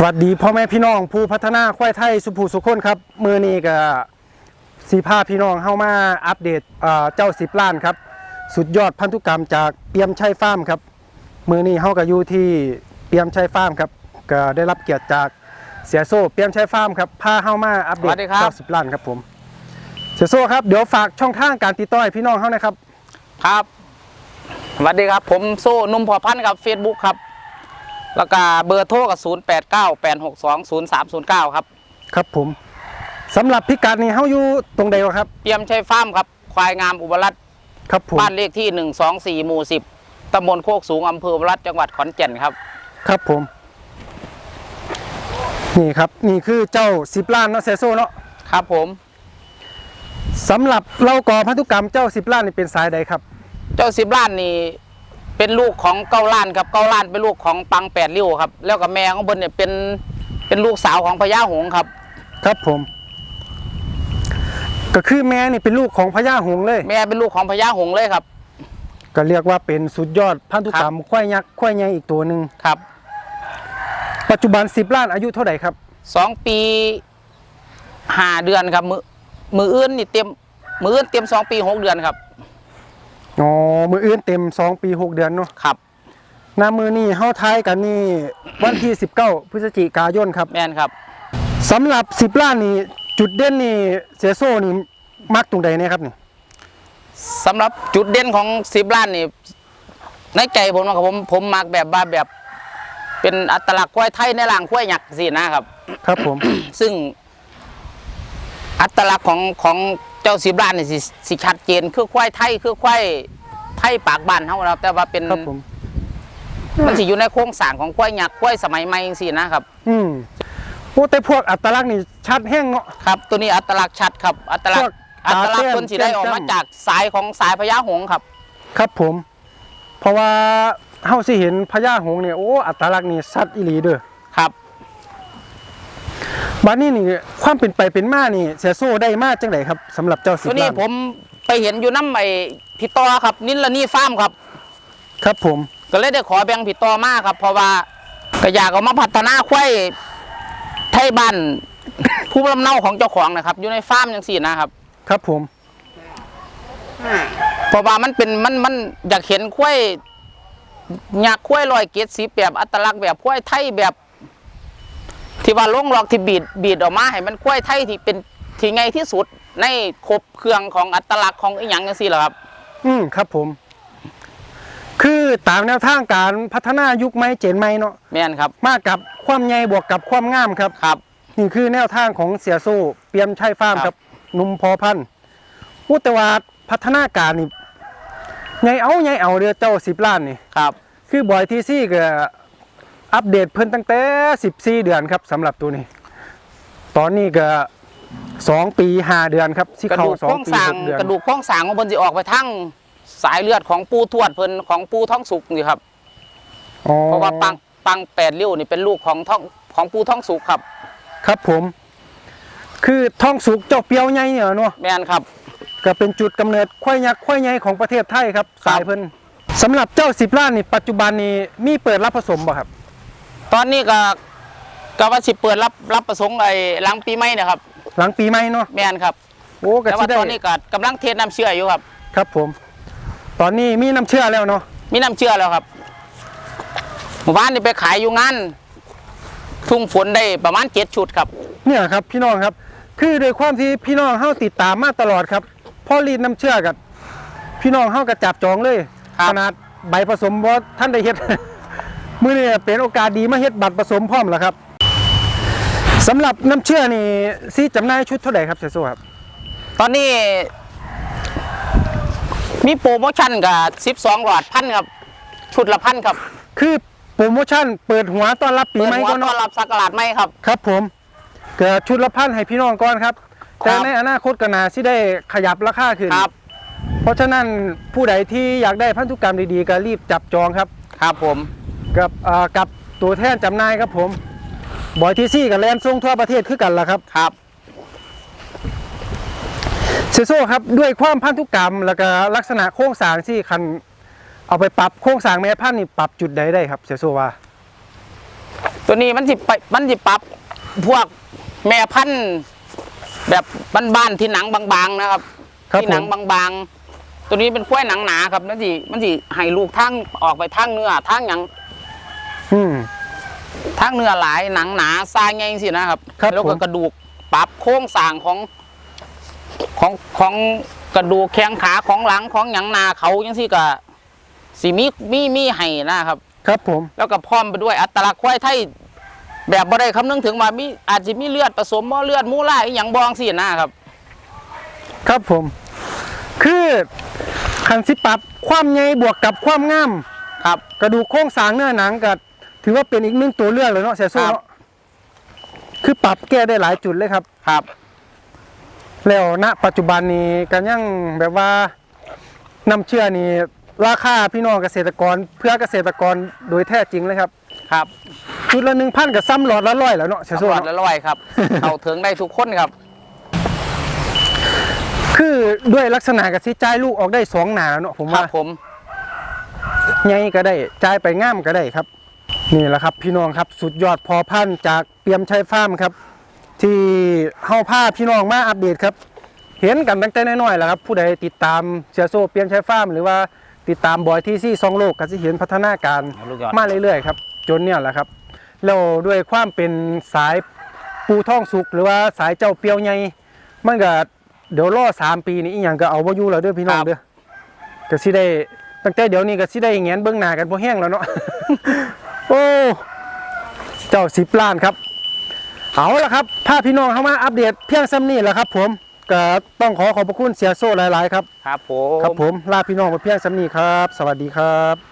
สวัสดีพ่อแม่พี่น้องผู้พัฒนาควายไทยสุภูสุคนครับมือนี้ก็สีพาพี่น้องเข้ามาอัปเดตเอ่อเจ้าสิบล้านครับ สุดยอดพันธุกรรมจากเปียมชัยฟาร์มครับมือนี้เฮาก็อยู่ที่เปียมชัยฟาร์มครับก็ได้รับเกียรติจากเสียโซ่เปียมชัยฟาร์มครับพาเข้ามาอัปเดสตวัสดีครับเจ้าสิบล้านครับผมเสียโซ่ครับเดี๋ยวฝากช่องทางการติดต่อให้พี่น้องเขานะครับ ครับสวัสดีครับผมโซ่นุ่มพอพันธ์ครับ Facebook ครับ แล้วก็เบอร์โทรกับ0 8 9 8 6 2 0 3 0 9 ครับ ครับผมสำหรับพิกัดนี้เฮาอยู่ตรงใดวะครับ เตรียมใช้ฟาร์มครับ ควายงามอุบลรัตน์ครับผมบ้านเลขที่ 124 หมู่ 10ตำบลโคกสูงอำเภออุบลรัตน์จังหวัดขอนแก่นครับ ครับผม นี่ครับนี่คือเจ้าสิบล้านเนาะเซโซเนาะครับผม สำหรับเราก่อพันธุกรรมเจ้าสิบล้านนี่เป็นสายใดครับ เจ้าสิบล้านนี่ เป็นลูกของเก้าล้านครับเก้าล้านเป็นลูกของปังแปดริ้วครับ แล้วก็แม่ของเพิ่นเนี่ยเป็นเป็นลูกสาวของพญาหงส์ครับ ครับผม ก็คือแม่นี่เป็นลูกของพญาหงส์เลย แม่เป็นลูกของพญาหงส์เลยครับ ก็เรียกว่าเป็นสุดยอดพันธุกรรมควายยักษ์ควายใหญ่อีกตัวหนึ่งครับ ปัจจุบันสิบล้านอายุเท่าไหร่ครับสองปีห้าเดือนครับมือมืออื่นนี่เต็มมืออื่นเต็มสองปีหกเดือนครับ อ๋อมืออื่นเต็ม2ปี6เดือนเนาะครับหน้ามือนี่เฮาท้ายกันนี่วันที่ 19 พฤศจิกายนครับแม่นครับสำหรับ 10 ล้านนี่จุดเด่นนี่เสียโซ่นี่มักตรงใดเนี่ยครับนี่สำหรับจุดเด่นของสิบล้านนี่ในใจผมนะครับผมผมมักแบบว่าแบบ เป็นอัตลักษณ์ควายไทยในร่างควายหยักสินะครับ ครับผม ซึ่งอัตลักษณ์ของของ เจ้าสิบล้านนี่สิสิชัดเจนคือควายไทยคือควายไทยปากบ้านเฮานะครับแต่ว่าเป็นครับผม มันสิอยู่ในโครงสร้างของควายหยักควายสมัยใหม่จังซี่นะครับ อืมโอ้แต่พวกอัตลักษณ์นี่ชัดแห้งเนาะ ครับ ตัวนี้อัตลักษณ์ชัดครับ อัตลักพวษกณ์อัตลักษณ์ตาแต้มคนสิได้ออกมาแต้มจากสายของสายพญาหงส์ครับ ครับผม เพราะว่าเฮาสิเห็นพญาหงส์เนี่ยโอ้อัตลักษณ์นี่ชัดอีหลีเด้อ ครับ บัดนี้นี่ความเป็นไปเป็นมานี่เสียโซ่ได้มาจังไดครับสำหรับเจ้าสิบตัวนี้ล้านผมไปเห็นอยู่น้ำไอ้พี่ต่อครับ นิลนี่ฟาร์มครับ ครับผม ก็เลยได้ขอแบ่งพี่ต่อมาครับ เพราะว่าก็อยากเอามาพัฒนาควายไทยบ้าน ผู้ลำเนาของเจ้าของนะครับ อยู่ในฟาร์มจังซี่นะครับครับผม เพราะว่ามันเป็นมันมันอยากเห็นควายอยากควายลอยเกตสีแบบอัตลักษณ์แบบควายไทยแบบ ที่ว่าลงหลอกที่บีดบีดออกมาให้มันควายไทยที่เป็นที่ไงที่สุดในครบเครื่องของอัตลักษณ์ของอีหยังจังซี่แหละครับ อืมครับผม คือตามแนวทางการพัฒนายุคใหม่เจนใหม่เนาะแม่นครับ มากับความใหญ่บวกกับความงามครับ ครับ นี่คือแนวทางของเสียโซ่เปียมชัยฟาร์มคครัรับ บหนุ่มพอพันธุ์อุตวาพัฒนาการนี่ใหญ่เอาใหญ่เอาเดือเจ้าสิบล้านนี่ ครับ คือบอยทีซี่ก็ อัปเดตเพิ่นตั้งแต่ 14 เดือนครับสำหรับตัวนี้ ตอนนี้ก็สองปีห้าเดือนครับที่กระเข้าดูกสอโคงรงปีสร้างหกเดือนกระดูกโครงสร้างของเพิ่นสิออกไปทั้งสายเลือดของปูทวดเพิ่นของปูท้องสุกนี่ครับ อ๋อเพราะว่าปังปังแปดริ้วนี่เป็นลูกของท้องของปูท้องสุกครับ ครับผม คือท้องสุกเจ้าเปียวใหญ่เนี่ยเนาะ แม่นครับ ก็เป็นจุดกำเนิดควายยักษ์ควายใหญ่ของประเทศไทยครับครับสายเพิ่นสำหรับเจ้าสิบล้านนี่ปัจจุบันนี้มีเปิดรับผสมบ่ครับ ตอนนี้ก็ก็ว่าสิเปิดรับรับประสงค์ไอ้หลังปีใหม่นะครับ หลังปีใหม่เนาะแม่นครับโอ้ก็แต่สิว่าได้ตอนนี้ก็กำลังเทน้ำเชื่ออยู่ครับ ครับผม ตอนนี้มีน้ำเชื่อแล้วเนาะมีน้ำเชื่อแล้วครับเมื่อวานนี่ไปขายอยู่งานทุ่งฝนได้ประมาณเจ็ดชุดครับ เนี่ยครับพี่น้องครับ คือโดยความที่พี่น้องเฮาติดตามมาตลอดครับพ่อรีดน้ำเชื่อกับพี่น้องเฮาก็จับจองเลย ครับ ขนาดใบผสมบ่ท่านได้เฮ็ด มื้อนี้เป็นโอกาสดีมาเฮ็ดบัตรผสมพร้อมแล้วครับสำหรับน้ำเชื่อนี่ซีจำหน่ายชุดเท่าไหร่ครับเสียโซ่ครับตอนนี้ มีโปรโมชั่นกับสิบสองหลอดพันครับ ชุดละพันครับ คือโปรโมชั่นเปิดหัวต้อนรับปีเปิดใหม่หัวก่อนต้อเนาะนรับสักราดไหมครับ ครับผมเกิดชุดละพันให้พี่น้องก่อนครับครับ แต่ในอนาคตก็น่าสิได้ขยับราคาขึ้น ครับ เพราะฉะนั้นผู้ใดที่อยากได้พันธุกรรมดีๆก็รีบจับจองครับ ครับผม กับเอ่อกับตัวแทนจำหน่ายครับผมบอยทีซี่กับแลนด์ส่งทั่วประเทศคือกันล่ะครับ ครับเซโซครับด้วยความพันธุกรรม แล้วก็ลักษณะโครงสร้างที่คันเอาไปปรับโครงสร้างแม่พันธุ์นี่ปรับจุดใดได้ครับเซโซว่า ตัวนี้มันสิไปมันสิปรับพวกแม่พันธุ์แบบบ้านๆที่หนังบางๆนะครับ ครับที่หนังผม บางๆ ตัวนี้เป็นกล้วยหนังหนาครับมันสิมันสิให้ลูกทั้งออกไปทั้งเนื้อทั้งหยัง อืม ทั้งเนื้อหลายหนังหนาซายไงสินะครับ ครับแล้วผก็มกระดูกปรับโครงสร้างของของของกระดูกแข้งขาของหลังของหยังหนาเขายังสิก็สิมีมีมีให้นะครับ ครับผม แล้วก็พร้อมไปด้วยอัตลักษณ์ควายไทยแบบบ่ได้คำนึงถึงว่ามีอาจจะมีเลือดผสมบ่เลือดมูล่าอหย่างบองสินะครับ ครับผม คือคันสิปรับความใหญ่บวกกับความงาม ครับ กระดูกโครงสร้างเนื้อหนังก็ ถือว่าเป็นอีกหนึ่งตัวเลือกเลยเนาะเสียโซ่ครับ เนาะคือปรับแก้ได้หลายจุดเลยครับ ครับ แล้วณปัจจุบันนี้ก็ยังแบบว่าน้ำเชื่อนี่ราคาพี่น้องเกษตรกรเพื่อเกษตรกรโดยแท้จริงเลยครับครับจุดละหนึ่งพันกับซ้ำหลอดละร้อยแล้วเนาะเสียตำโซ่รวจเนาะละร้อยครับ เอาถึงได้ทุกคนครับ คือด้วยลักษณะกับสิจ่ายลูกออกได้สองหนาแล้วเนาะผมครัว่าบผมใหญ่ก็ได้จ่ายไปง่ามก็ได้ครับ นี่แหละครับพี่น้องครับสุดยอดพอพันธุ์จากเปียมชัยฟาร์มครับ ที่เฮาพาพี่น้องมาอัปเดตครับ เห็นกันตั้งแต่น้อยๆแล้วครับผู้ใดติดตามเสียโซเปียมชัยฟาร์มหรือว่าติดตามบอยที่ซี่ซองโลกก็จะเห็นพัฒนาการลูกยอดมาเรื่อยๆครับจนเนี่ยแหละครับแล้วด้วยความเป็นสายปูท่องสุกหรือว่าสายเจ้าเปียวใหญ่มันก็เดี๋ยวรอสามปีนี้อีหยังก็เอาบ่อยู่แล้วเด้อพี่น้องเด้อก็สิได้ตั้งแต่เดี๋ยวนี้ก็สิได้แงนเบื้องหน้ากันพอแห้งแล้วเนาะ โอ้เจ้าสิบล้านครับ เอาละครับถ้าพี่น้องเข้ามาอัปเดตเพียงซ้ำนี่แหละครับ ผมก็ต้องขอขอบพระคุณเสียโซ่หลาย ๆ ครับ ครับผม ครับผมลาพี่น้องไปเพียงซ้ำนี่ครับ สวัสดีครับ